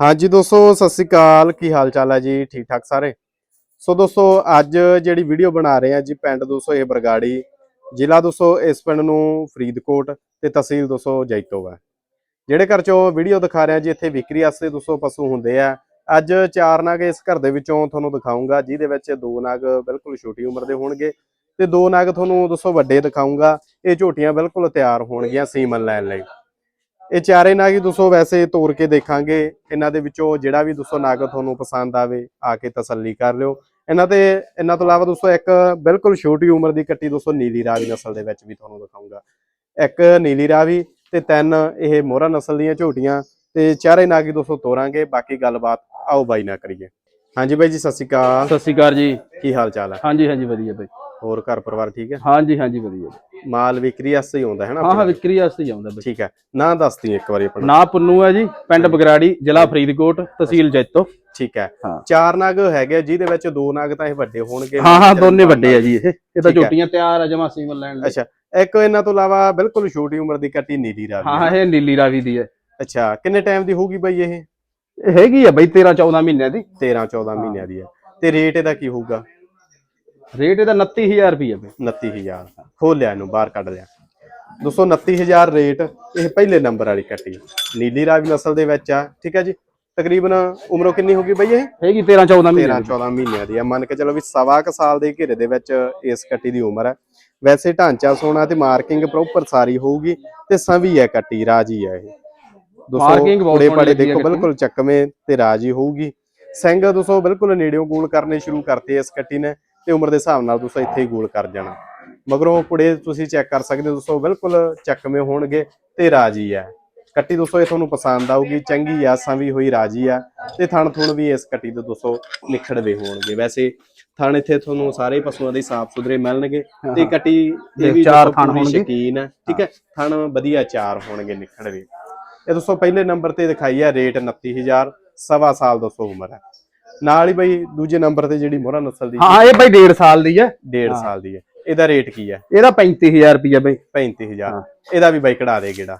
ਹਾਂਜੀ ਦੋਸਤੋ, ਸਤਿ ਸ੍ਰੀ ਅਕਾਲ। ਕੀ ਹਾਲ ਚਾਲ ਹੈ ਜੀ? ਠੀਕ ਠਾਕ ਸਾਰੇ? ਸੋ ਦੋਸਤੋ, ਅੱਜ ਜਿਹੜੀ ਵੀਡੀਓ ਬਣਾ ਰਹੇ ਆ ਜੀ ਪਿੰਡ ਦੋਸਤੋ, ਇਹ ਬਰਗਾੜੀ, ਜ਼ਿਲ੍ਹਾ ਦੋਸਤੋ, ਇਸ ਪਿੰਡ ਨੂੰ ਫਰੀਦਕੋਟ ਤੇ ਤਹਿਸੀਲ ਦੋਸਤੋ ਜੈਤੋ ਹੈ ਜਿਹੜੇ ਘਰ ਚੋਂ ਵੀਡੀਓ ਦਿਖਾ ਰਹੇ ਜੀ, ਇੱਥੇ ਵਿਕਰੀ ਵਾਸਤੇ ਦੋਸਤੋ ਪਸ਼ੂ ਹੁੰਦੇ ਆ। ਅੱਜ ਚਾਰ ਨਾਗ ਇਸ ਘਰ ਦੇ ਵਿੱਚੋਂ ਤੁਹਾਨੂੰ ਦਿਖਾਉਂਗਾ ਜਿਹਦੇ ਵਿੱਚ ਦੋ ਨਾਗ ਬਿਲਕੁਲ ਛੋਟੀ ਉਮਰ ਦੇ ਹੋਣਗੇ ਤੇ ਦੋ ਨਾਗ ਤੁਹਾਨੂੰ ਦੋਸਤੋ ਵੱਡੇ ਦਿਖਾਉਂਗਾ ਇਹ ਝੋਟੀਆਂ ਬਿਲਕੁਲ ਤਿਆਰ ਹੋਣਗੀਆਂ ਸੀਮਨ ਲੈਣ ਲਈ। ਇਹ ਚਾਰੇ ਨਾਗ ਦੋਸਤੋ ਵੈਸੇ ਤੋੜ ਕੇ ਦੇਖਾਂਗੇ। ਇਹਨਾਂ ਦੇ ਵਿੱਚੋਂ ਜਿਹੜਾ ਵੀ ਦੋਸਤੋ ਨਾਗ ਤੁਹਾਨੂੰ ਪਸੰਦ ਆਵੇ ਆ ਕੇ ਤਸੱਲੀ ਕਰ ਲਿਓ। ਇਹਨਾਂ ਤੇ ਇਹਨਾਂ ਤੋਂ ਇਲਾਵਾ ਦੋਸਤੋ ਇੱਕ ਬਿਲਕੁਲ ਛੋਟੀ ਉਮਰ ਦੀ ਕੱਟੀ ਦੋਸਤੋ ਨੀਲੀ ਰਾਵੀ ਨਸਲ ਦੇ ਵਿੱਚ ਵੀ ਤੁਹਾਨੂੰ ਦਿਖਾਉਂਗਾ ਇੱਕ ਨੀਲੀ ਰਾਵੀ ਤੇ ਤਿੰਨ ਇਹ ਮੋਹਰਾ ਨਸਲ ਦੀਆਂ ਝੋਟੀਆਂ ਤੇ ਚਾਰੇ ਨਾਗ ਹੀ ਦੋਸਤੋ ਤੋਰਾਂਗੇ। ਬਾਕੀ ਗੱਲਬਾਤ ਆਓ ਬਾਈ ਨਾ ਕਰੀਏ। ਹਾਂਜੀ ਬਾਈ ਜੀ ਸਤਿ ਸ਼੍ਰੀ ਅਕਾਲ। ਸਤਿ ਸ਼੍ਰੀ ਅਕਾਲ ਜੀ। ਕੀ ਹਾਲ ਚਾਲ ਹੈ ਹਾਂਜੀ ਹਾਂਜੀ ਵਧੀਆ ਬਈ। ਹੋਰ ਘਰ ਪਰਿਵਾਰ ਠੀਕ ਹੈ? ਹਾਂਜੀ ਹਾਂਜੀ ਵਧੀਆ। ਮਾਲ ਵਿਕਰੀ ਵਾਸਤੇ ਹੀ ਆਉਂਦਾ ਹੈ ਨਾ ਹਾਂ ਹਾਂ? ਵਿਕਰੀ ਵਾਸਤੇ ਹੀ ਆਉਂਦਾ ਬਈ ਠੀਕ ਹੈ। ਨਾਂ ਦੱਸਦੀ ਇੱਕ ਵਾਰੀ ਆਪਣਾ। ਨਾਂ ਪੁੰਨੂ ਹੈ ਜੀ ਪਿੰਡ ਬਗਰਾੜੀ ਜ਼ਿਲ੍ਹਾ ਫਰੀਦਕੋਟ ਤਹਿਸੀਲ ਜੈਤੋ। ਠੀਕ ਹੈ। ਚਾਰ ਨਾਗ ਹੈਗੇ ਜਿਹਦੇ ਵਿੱਚ ਦੋ ਨਾਗ ਤਾਂ ਇਹ ਵੱਡੇ ਹੋਣਗੇ। ਹਾਂ ਹਾਂ ਦੋਨੇ ਵੱਡੇ ਆ ਜੀ ਇਹ। ਇਹ ਤਾਂ। ਝੋਟੀਆਂ ਤਿਆਰ ਆ ਜਮਾ ਸੀਮਨ ਲੈਣ ਲਈ। ਅੱਛਾ ਇੱਕ ਇਹਨਾਂ ਤੋਂ ਇਲਾਵਾ ਬਿਲਕੁਲ ਛੋਟੀ ਉਮਰ ਦੀ ਕੱਟੀ ਨੀਲੀ ਰਾਵੀ ਹਾਂ ਇਹ ਨੀਲੀ ਰਾਵੀ ਦੀ ਹੈ। ਅੱਛਾ ਕਿੰਨੇ ਟਾਈਮ ਦੀ ਹੋਊਗੀ ਬਾਈ ਇਹ? ਇਹ ਹੈਗੀ ਆ ਬਈ 13 14 ਮਹੀਨਿਆਂ ਦੀ। 13 14 ਮਹੀਨਿਆਂ ਦੀ ਹੈ। ਤੇ ਰੇਟ ਇਹਦਾ ਕੀ ਹੋਊਗਾ? ਰੇਟ ਇਹਦਾ 29000 ਰੁਪਏ ਬਈ। 29000 ਖੋਲ ਲਿਆ ਇਹਨੂੰ ਬਾਹਰ ਕੱਢ ਲਿਆ। ਦੋਸਤੋ 29000 ਰੇਟ ਇਹ ਪਹਿਲੇ ਨੰਬਰ ਵਾਲੀ ਕੱਟੀ। ਨੀਲੀ ਰਾਵੀ ਨਸਲ ਦੇ ਵਿੱਚ ਆ ਠੀਕ ਹੈ ਜੀ? ਤਕਰੀਬਨ ਉਮਰੋਂ ਕਿੰਨੀ ਹੋਗੀ ਬਈ ਇਹ? ਹੈਗੀ 13 14 ਮਹੀਨਿਆਂ 13 ਦੀ 14 ਮਹੀਨਿਆਂ ਦੀ ਆ। ਮੰਨ ਕੇ ਚਲੋ ਵੀ ਸਵਾ ਕ ਸਾਲ ਦੇ ਘੇਰੇ ਦੇ ਵਿੱਚ ਇਸ ਕੱਟੀ ਦੀ ਉਮਰ ਹੈ ਵੈਸੇ ਢਾਂਚਾ ਸੋਨਾ ਤੇ ਮਾਰਕਿੰਗ ਪ੍ਰੋਪਰ ਸਾਰੀ ਹੋਊਗੀ ਤੇ ਸਵੀ ਹੈ ਕੱਟੀ ਰਾਜੀ ਹੈ ਇਹ। Marking ਬਹੁਤ ਬੜੇ ਸੋਹਣੀ ਦੇਖੋ। ਬਿਲਕੁਲ ਚੱਕਵੇਂ ਤੇ ਰਾਜੀ ਹੋਊਗੀ। ਸਿੰਘ ਦੋਸਤੋ ਬਿਲਕੁਲ ਨੇੜਿਓਂ ਗੋਲ ਕਰਨੇ ਸ਼ੁਰੂ ਕਰਤੇ ਇਸ ਕੱਟੀ ਨੇ। ਤੇ ਉਮਰ ਦੇ ਹਿਸਾਬ ਨਾਲ ਦੋਸਤੋ ਇੱਥੇ ਹੀ ਗੋਲ ਕਰ ਜਾਣਾ। ਮਗਰੋਂ ਪੁੜੇ ਤੁਸੀਂ ਚੈੱਕ ਕਰ ਸਕਦੇ ਹੋ ਦੋਸਤੋ ਬਿਲਕੁਲ ਚੱਕਵੇਂ ਹੋਣਗੇ ਤੇ ਰਾਜੀ ਹੈ ਕੱਟੀ ਦੋਸਤੋ ਇਹ ਤੁਹਾਨੂੰ ਪਸੰਦ ਆਊਗੀ ਚੰਗੀ ਆ ਸੰਵੀ ਹੋਈ ਰਾਜੀ ਆ। ਤੇ ਥਣ ਥੁਣ ਵੀ ਇਸ ਕੱਟੀ ਦੇ ਦੋਸਤੋ ਨਿਖੜਵੇ ਹੋਣਗੇ। ਵੈਸੇ ਥਣ ਇੱਥੇ ਤੁਹਾਨੂੰ ਸਾਰੇ ਪਸ਼ੂਆਂ ਦੇ ਸਾਫ਼ ਸੁਥਰੇ ਮਿਲਣਗੇ ਤੇ ਕੱਟੀ ਇਹ ਵੀ ਚਾਰ ਥਣ ਹੋਣਗੇ। ਸ਼ਕੀਨ ਹੈ ਠੀਕ ਹੈ? ਥਣ ਵਧੀਆ ਚਾਰ ਹੋਣਗੇ ਨਿਖੜਵੇ ਇਹ ਦੋਸਤੋ ਪਹਿਲੇ ਨੰਬਰ ਤੇ ਦਿਖਾਈ ਹੈ ਰੇਟ 29000 ਸਵਾ ਸਾਲ ਦੋਸਤੋ ਉਮਰ ਹੈ। ਨਾਲ ਹੀ ਬਈ ਦੂਜੇ ਨੰਬਰ ਤੇ ਜਿਹੜੀ ਮੋਹਰਾ ਨਸਲ ਦੀ ਹਾਂ ਇਹ ਬਈ 1.5 ਸਾਲ ਦੀ ਹੈ। 1.5 ਹਾਂ। ਸਾਲ ਦੀ ਹੈ। ਇਹਦਾ ਰੇਟ ਕੀ ਹੈ? ਇਹਦਾ 35000 ਰੁਪਏ ਬਈ। 35000 ਹਾਂ। ਇਹਦਾ ਵੀ ਬਾਈ ਕਢਾ ਦੇ ਗੇੜਾ।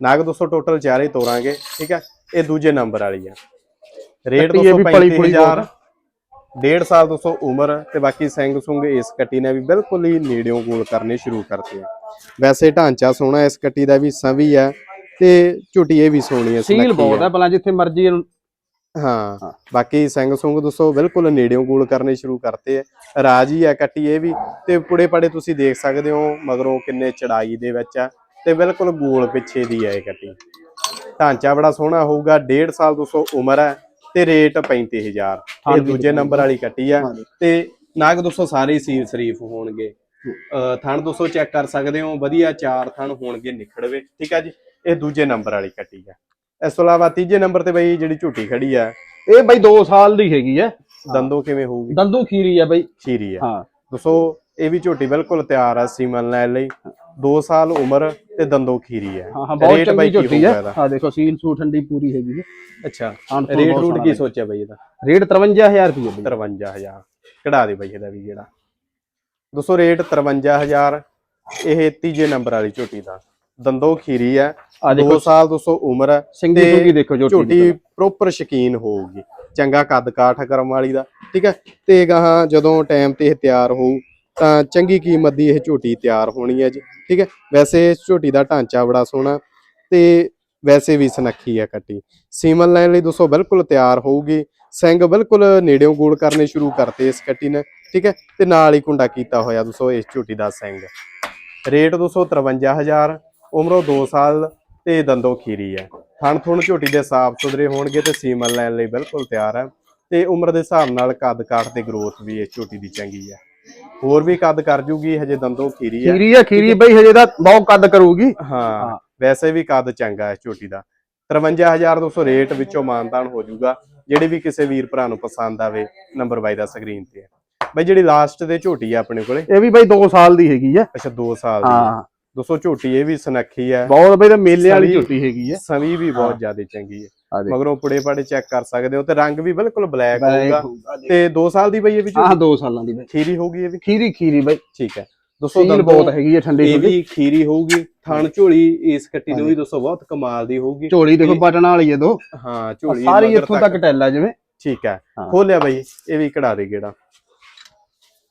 ਨਾਗ ਦੋਸਤੋ ਟੋਟਲ ਚਾਰੇ ਤੋਰਾਂਗੇ ਠੀਕ ਹੈ? ਇਹ ਦੂਜੇ ਨੰਬਰ ਵਾਲੀ ਆ ਰੇਟ ਕੱਟੀ ਇਹ ਦੋਸਤੋ ਵੀ ਪਲੀ ਪੁਲੀ 35000 ਡੇਢ ਸਾਲ ਦੋਸਤੋ ਉਮਰ ਤੇ ਬਾਕੀ ਸਿੰਘ ਸੁੰਗ ਇਸ ਕੱਟੀ ਨੇ ਵੀ ਬਿਲਕੁਲ ਹੀ ਨੇੜਿਓਂ ਗੋਲ ਕਰਨੇ ਸ਼ੁਰੂ ਕਰਤੇ ਆ। ਵੈਸੇ ਢਾਂਚਾ ਸੋਹਣਾ ਇਸ ਕੱਟੀ ਦਾ ਵੀ ਸਵੀ ਹੈ ਤੇ ਝੁੱਟੀ ਇਹ ਵੀ ਸੋਹਣੀ ਹੈ ਸੀਲ ਬਹੁਤ ਹੈ ਭਲਾ ਜਿੱਥੇ ਮਰਜ਼ੀ ਹਾਂ। ਬਾਕੀ ਸਿੰਘ ਸੁੰਗ ਦੋਸਤੋ ਬਿਲਕੁਲ ਨੇੜਿਓਂ ਗੋਲ ਕਰਨੇ ਸ਼ੁਰੂ ਕਰਤੇ ਆ ਰਾਜੀ ਹੈ ਕੱਟੀ ਇਹ ਵੀ। ਤੇ ਪੁੜੇ ਪੜੇ ਤੁਸੀਂ ਦੇਖ ਸਕਦੇ ਹੋ ਮਗਰੋਂ ਕਿੰਨੇ ਚੜਾਈ ਦੇ ਵਿੱਚ ਆ। ਤੇ ਬਿਲਕੁਲ ਗੋਲ ਪਿੱਛੇ ਦੀ ਇਹ ਕੱਟੀ। ਢਾਂਚਾ ਬੜਾ ਸੋਹਣਾ ਹੋਊਗਾ 1.5 ਸਾਲ ਦੋਸਤੋ ਉਮਰ ਹੈ ਤੇ ਰੇਟ 35000 ਇਹ। ਦੂਜੇ ਨੰਬਰ ਵਾਲੀ ਕੱਟੀ ਆ। ਤੇ ਨਾਗ ਦੋਸਤੋ ਸਾਰੇ ਸੀਲ ਸ਼ਰੀਫ ਹੋਣਗੇ। ਥਣ ਦੋਸਤੋ ਚੈੱਕ ਕਰ ਸਕਦੇ ਹੋ ਵਧੀਆ ਚਾਰ ਥਣ ਹੋਣਗੇ ਨਿਖੜਵੇ। ਠੀਕ ਆ ਜੀ? ਇਹ ਦੂਜੇ ਨੰਬਰ ਵਾਲੀ ਕੱਟੀ ਆ। ਇਸ ਤੋਂ ਇਲਾਵਾ ਤੀਜੇ ਨੰਬਰ ਤੇ ਬਈ ਜਿਹੜੀ ਝੂਟੀ ਖੜੀ ਆ ਇਹ ਬਈ 2 ਸਾਲ ਦੀ ਹੈਗੀ ਹੈ। ਦੰਦੋਂ ਕਿਵੇਂ ਹੋਊਗੀ? ਦੰਦੂ ਖੀਰੀ ਹੈ ਬਈ। ਖੀਰੀ ਆ। ਹਾਂ। ਦੋਸਤੋ ਇਹ ਵੀ ਝੋਟੀ ਬਿਲਕੁਲ ਤਿਆਰ ਆ ਸੀਮਨ ਲੈਣ ਲਈ। 2 ਸਾਲ ਉਮਰ ਤੇ ਦੰਦੋਂ ਖੀਰੀ ਹੈ ਹਾਂ ਹਾਂ ਬਹੁਤ ਚੰਗੀ ਝੋਟੀ ਹੈ? ਆ। ਦੇਖੋ ਸੀਲ ਸੂ ਠੰਡੀ ਪੂਰੀ ਹੈਗੀ ਹੈ ਅੱਛਾ। ਰੇਟ ਰੂਟ ਕੀ ਹੈ। ਸੋਚਿਆ ਬਈ ਇਹਦਾ? ਰੇਟ 53000 ਰੁਪਏ ਬਈ। 53000 ਕਢਾ ਦੇ ਬਈ ਇਹਦਾ ਵੀ ਜਿਹੜਾ। ਦੋਸਤੋ ਰੇਟ 53000 ਇਹ ਤੀਜੇ ਨੰਬਰ ਵਾਲੀ ਝੋਟੀ ਦਾ। ਦੰਦੋਂ ਖੀਰੀ ਹੈ ਆ 2 ਦੇਖੋ ਸਾਲ ਦੋਸਤੋ ਉਮਰ ਹੈ ਸਿੰਗੀ ਸੁੰਗੀ ਦੇਖੋ ਝੋਟੀ। ਪ੍ਰੋਪਰ ਸ਼ਕੀਨ ਹੋਊਗੀ। ਚੰਗਾ ਕੱਦ ਕਾਠ ਕਰਮ ਵਾਲੀ ਦਾ ਠੀਕ ਹੈ? ਤੇ ਗਾਹਾਂ ਜਦੋਂ ਟਾਈਮ ਤੇ ਇਹ ਤਿਆਰ ਹੋਊ ਤਾਂ ਚੰਗੀ ਕੀਮਤ ਦੀ ਇਹ ਝੋਟੀ ਤਿਆਰ ਹੋਣੀ ਹੈ ਜੀ ਠੀਕ ਹੈ? ਵੈਸੇ ਇਸ ਝੋਟੀ ਦਾ ਢਾਂਚਾ ਬੜਾ ਸੋਹਣਾ ਤੇ ਵੈਸੇ ਵੀ ਸੁਨੱਖੀ ਹੈ ਕੱਟੀ। ਸੀਮਨ ਲੈਣ ਲਈ ਦੋਸਤੋ ਬਿਲਕੁਲ ਤਿਆਰ ਹੋਊਗੀ ਸਿੰਘ ਬਿਲਕੁਲ ਨੇੜਿਓਂ ਗੋਲ ਕਰਨੇ ਸ਼ੁਰੂ ਕਰਤੇ ਇਸ ਕੱਟੀ ਨੇ ਠੀਕ ਹੈ? ਤੇ ਨਾਲ ਹੀ ਕੁੰਡਾ ਕੀਤਾ ਹੋਇਆ ਦੋਸਤੋ ਇਸ ਝੋਟੀ ਦਾ ਸਿੰਘ ਰੇਟ ਦੋਸਤੋ 53000 ਉਮਰੋਂ 2 ਸਾਲ ਤੇ ਦੰਦੋ ਖੀਰੀ ਹੈ। ਥਣ ਥੁਣ ਝੋਟੀ ਦੇ ਸਾਫ਼ ਸੁਥਰੇ ਹੋਣਗੇ ਤੇ ਸੀਮਨ ਲੈਣ ਲਈ ਬਿਲਕੁਲ ਤਿਆਰ ਹੈ ਤੇ ਉਮਰ ਦੇ ਹਿਸਾਬ ਨਾਲ ਕੱਦ ਕਾਠ ਤੇ ਗਰੋਥ ਵੀ ਇਹ ਝੋਟੀ ਦੀ ਚੰਗੀ ਹੈ। ਹੋਰ ਵੀ ਕੱਦ ਕਰ ਜੂਗੀ ਹਜੇ ਦੰਦੋ ਖੀਰੀ ਹੈ। ਖੀਰੀ ਹੈ ਖੀਰੀ ਬਈ ਹਜੇ ਦਾ ਬਹੁਤ ਕੱਦ ਕਰੂਗੀ। ਹਾਂ। ਵੈਸੇ ਵੀ ਕੱਦ ਚੰਗਾ ਹੈ ਝੋਟੀ ਦਾ। 53200 ਰੇਟ ਵਿੱਚੋਂ ਮਾਨਤਾਨ ਹੋ ਜਾਊਗਾ ਜਿਹੜੇ ਵੀ ਕਿਸੇ ਵੀਰ ਭਰਾ ਨੂੰ ਪਸੰਦ ਆਵੇ ਨੰਬਰ ਬਾਈ ਦਾ ਸਕਰੀਨ ਤੇ। ਹੈ ਬਈ ਜਿਹੜੀ ਲਾਸਟ ਤੇ ਝੋਟੀ ਆ ਆਪਣੇ ਕੋਲੇ। ਇਹ ਵੀ ਬਈ 2 ਸਾਲ ਦੀ ਹੈਗੀ ਹੈ। ਅੱਛਾ 2 ਸਾਲ ਦੀ। ਹੈ। ਹਾਂ ਦੋਸਤੋ ਝੋਟੀ ਇਹ ਵੀ ਸੁਨੱਖੀ ਹੈ? ਬਹੁਤ ਬਈ ਤਾਂ ਮੇਲੇ ਵਾਲੀ ਝੋਟੀ ਹੈਗੀ ਹੈ। ਸਵੀ ਵੀ ਬਹੁਤ ਹਾਂ। ਜ਼ਿਆਦਾ ਚੰਗੀ ਹੈ। ਮਗਰੋਂ ਪੁੜੇ ਪਾੜੇ ਚੈੱਕ ਕਰ ਸਕਦੇ ਹੋ ਤੇ ਰੰਗ ਵੀ ਬਿਲਕੁਲ ਬਲੈਕ ਹੋਊਗਾ। ਤੇ 2 ਸਾਲ ਦੀ ਬਈ ਇਹ ਵੀ ਹਾਂ ਝੋਟੀ? 2 ਸਾਲਾਂ ਦੀ ਬਈ। ਖੀਰੀ ਹੋਊਗੀ ਇਹ ਵੀ? ਖੀਰੀ ਖੀਰੀ ਬਈ। ਠੀਕ ਹੈ। ਦੋਸਤੋ ਸੀਲ ਦੰਦੋਂ ਬਹੁਤ ਹੈਗੀ ਹੈ ਠੰਡੀ ਇਹ ਵੀ ਖੀਰੀ ਹੋਊਗੀ। ਥਣ ਝੋਲੀ ਇਸ ਕੱਟੀ ਨੂੰ ਵੀ ਦੋਸਤੋ ਬਹੁਤ ਕਮਾਲ ਦੀ ਹੋਊਗੀ। ਝੋਲੀ ਦੇਖੋ ਬਟਨ ਵਾਲੀ ਹੈ ਦੋ। ਹਾਂ ਝੋਲੀ ਸਾਰੀ ਇੱਥੋਂ ਤੱਕ ਟੈਲਾ ਜਿਵੇਂ। ਠੀਕ ਹੈ। ਹਾਂ। ਖੋਲਿਆ ਬਾਈ ਇਹ ਵੀ ਕਢਾ ਦੇ ਗੇੜਾ।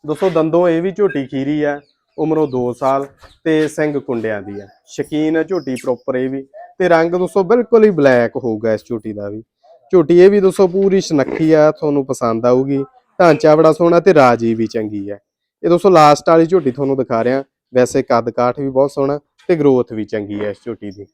ਦੋਸਤੋ ਦੰਦੋਂ ਇਹ ਵੀ ਝੋਟੀ ਖੀਰੀ ਆ ਉਮਰੋਂ 2 ਸਾਲ ਤੇ ਸਿੰਘ ਕੁੰਡਿਆਂ ਦੀ ਆ ਸ਼ਕੀਨ ਝੋਟੀ ਪ੍ਰੋਪਰ ਇਹ ਵੀ ਤੇ ਰੰਗ ਦੋਸਤੋ ਬਿਲਕੁਲ ਹੀ ਬਲੈਕ ਹੋਊਗਾ ਇਸ ਝੋਟੀ ਦਾ ਵੀ। ਝੋਟੀ ਇਹ ਵੀ ਦੋਸਤੋ ਪੂਰੀ ਸ਼ਨੱਖੀ ਆ ਤੁਹਾਨੂੰ ਪਸੰਦ ਆਊਗੀ ਢਾਂਚਾ ਬੜਾ ਸੋਹਣਾ ਤੇ ਰਾਜੀ ਵੀ ਚੰਗੀ ਆ ਇਹ ਦੋਸਤੋ ਲਾਸਟ ਵਾਲੀ ਝੋਟੀ ਤੁਹਾਨੂੰ ਦਿਖਾ ਰਿਹਾ ਵੈਸੇ ਕੱਦ ਕਾਠ ਵੀ ਬਹੁਤ ਸੋਹਣਾ ਤੇ ਗਰੋਥ ਵੀ ਚੰਗੀ ਆ ਇਸ ਝੋਟੀ ਦੀ।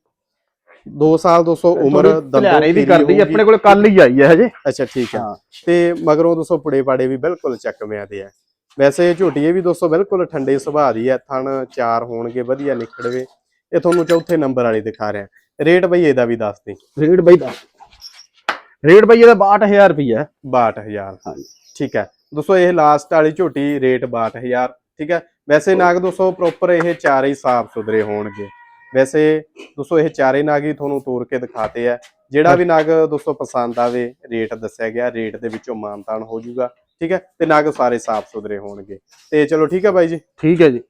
2 ਸਾਲ ਦੋਸਤੋ ਉਮਰ ਦੰਦੋਂ ਵੀ ਕਰਦੀ ਹੈ। ਆਪਣੇ ਕੋਲ ਕੱਲ ਹੀ ਆਈ ਹੈ ਹਜੇ। ਅੱਛਾ ਠੀਕ ਹੈ। ਹਾਂ। ਤੇ ਮਗਰੋਂ ਦੋਸਤੋ ਪੁੜੇ ਪਾੜੇ ਵੀ ਬਿਲਕੁਲ ਚੱਕਵਿਆਂ ਦੇ ਆ। ਵੈਸੇ ਝੋਟੀ ਇਹ ਵੀ ਦੋਸਤੋ ਬਿਲਕੁਲ ਠੰਡੇ ਸੁਭਾਅ ਦੀ ਆ ਥਣ ਚਾਰ ਹੋਣਗੇ ਵਧੀਆ ਨਿਕੜਵੇ ਇਹ ਤੁਹਾਨੂੰ ਚੌਥੇ ਨੰਬਰ ਵਾਲੀ ਦਿਖਾ ਰਿਹਾ। ਰੇਟ ਬਈ ਇਹਦਾ ਵੀ ਦੱਸ ਦੇ। ਰੇਟ ਬਾਈ ਦਾ ਰੇਟ ਬਾਈ ਇਹਦਾ 62000 ਰੁਪਈਆ 62000 ਹਾਂਜੀ। ਠੀਕ ਹੈ। ਦੋਸਤੋ ਇਹ ਲਾਸਟ ਵਾਲੀ ਝੋਟੀ ਰੇਟ 62000 ਠੀਕ ਹੈ। ਵੈਸੇ ਨਾਗ ਦੋਸਤੋ ਪ੍ਰੋਪਰ ਇਹ ਚਾਰੇ ਹੀ ਸਾਫ਼ ਸੁਥਰੇ ਹੋਣਗੇ। ਵੈਸੇ ਦੋਸਤੋ ਇਹ ਚਾਰੇ ਨਾਗ ਹੀ ਤੁਹਾਨੂੰ ਤੋੜ ਕੇ ਦਿਖਾਤੇ ਆ। ਜਿਹੜਾ ਵੀ ਨਾਗ ਦੋਸਤੋ ਪਸੰਦ ਆਵੇ ਰੇਟ ਦੱਸਿਆ ਗਿਆ। ਰੇਟ ਦੇ ਵਿੱਚੋਂ ਮਾਨਤਾਨ ਹੋ ਜਾਊਗਾ। ਠੀਕ ਹੈ? ਤੇ ਨਾਗ ਸਾਰੇ ਸਾਫ਼ ਸੁਥਰੇ ਹੋਣਗੇ। ਤੇ ਚਲੋ ਠੀਕ ਹੈ ਬਾਈ ਜੀ? ਠੀਕ ਹੈ ਜੀ।